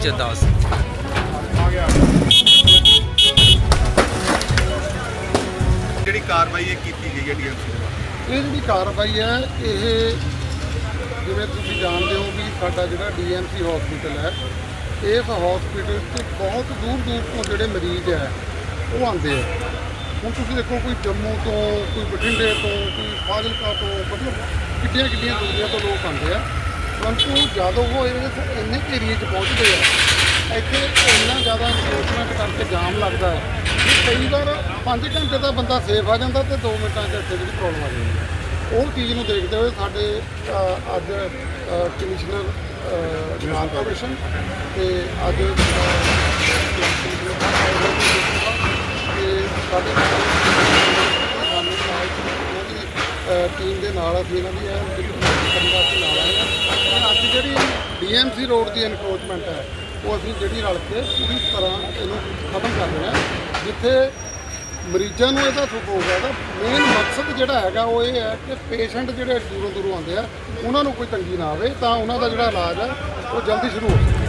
10 ਜਿਹੜੀ ਕਾਰਵਾਈ ਇਹ ਕੀਤੀ ਗਈ ਹੈ ਡੀਐਮਸੀ ਵੱਲੋਂ? ਇਹ ਜਿਹੜੀ ਕਾਰਵਾਈ ਹੈ ਇਹ ਜਿਵੇਂ ਤੁਸੀਂ ਜਾਣਦੇ ਹੋ ਵੀ ਸਾਡਾ ਜਿਹੜਾ ਡੀਐਮਸੀ ਹਸਪੀਟਲ ਹੈ ਇਸ ਹਸਪੀਟਲ 'ਚ ਬਹੁਤ ਦੂਰ ਦੂਰ ਤੋਂ ਜਿਹੜੇ ਮਰੀਜ਼ ਹੈ ਉਹ ਆਉਂਦੇ ਆ। ਹੁਣ ਤੁਸੀਂ ਦੇਖੋ ਕੋਈ ਜੰਮੂ ਤੋਂ ਕੋਈ ਬਠਿੰਡੇ ਤੋਂ ਕੋਈ ਫਾਜ਼ਿਲਕਾ ਤੋਂ ਮਤਲਬ ਕਿੱਡੀਆਂ ਕਿੱਡੀਆਂ ਦੂਰੀਆਂ ਤੋਂ ਲੋਕ ਆਉਂਦੇ ਆ। ਪਰੰਤੂ ਜਦੋਂ ਉਹ ਇਹਦੇ ਇੰਨੇ ਏਰੀਏ 'ਚ ਪਹੁੰਚਦੇ ਆ, ਇੱਥੇ ਇੰਨਾ ਜ਼ਿਆਦਾ ਇਨਕਰੋਚਮੈਂਟ ਕਰਕੇ ਜਾਮ ਲੱਗਦਾ ਹੈ ਕਿ ਕਈ ਵਾਰ 5 ਘੰਟੇ ਦਾ ਬੰਦਾ ਸੇਫ ਆ ਜਾਂਦਾ ਤੇ 2 ਮਿੰਟਾਂ 'ਚ ਇੱਥੇ ਜਿਹੜੀ ਪ੍ਰੋਬਲਮ ਆ ਜਾਂਦੀ ਹੈ। ਉਹ ਚੀਜ਼ ਨੂੰ ਦੇਖਦੇ ਹੋਏ ਸਾਡੇ ਅੱਜ ਕਮਿਸ਼ਨਰ ਜਨਾਬ ਕਾਰਪੋਰੇਸ਼ਨ ਤੇ ਅੱਜ ਤੇ ਸਾਡੇ ਟੀਮ ਦੇ ਨਾਲ ਅਸੀਂ ਇਹਨਾਂ ਦੀ ਕਰਨ ਵਾਸਤੇ ਨਾਲ ਆਏ ਡੀਐਮਸੀ ਰੋਡ ਦੀ ਐਨਕਰੋਚਮੈਂਟ ਹੈ। ਉਹ ਅਸੀਂ ਜਿਹੜੀ ਰਲ ਕੇ ਪੂਰੀ ਤਰ੍ਹਾਂ ਇਹਨੂੰ ਖਤਮ ਕਰ ਰਹੇ ਹਾਂ। ਜਿੱਥੇ ਮਰੀਜ਼ਾਂ ਨੂੰ ਇਹਦਾ ਸੁੱਖ ਹੋਊਗਾ ਇਹਦਾ ਮੇਨ ਮਕਸਦ ਜਿਹੜਾ ਹੈਗਾ ਉਹ ਇਹ ਹੈ ਕਿ ਪੇਸ਼ੈਂਟ ਜਿਹੜੇ ਦੂਰੋਂ ਦੂਰੋਂ ਆਉਂਦੇ ਆ, ਉਹਨਾਂ ਨੂੰ ਕੋਈ ਤੰਗੀ ਨਾ ਆਵੇ ਤਾਂ ਉਹਨਾਂ ਦਾ ਜਿਹੜਾ ਇਲਾਜ ਹੈ, ਉਹ ਜਲਦੀ ਸ਼ੁਰੂ ਹੋ ਸਕੇ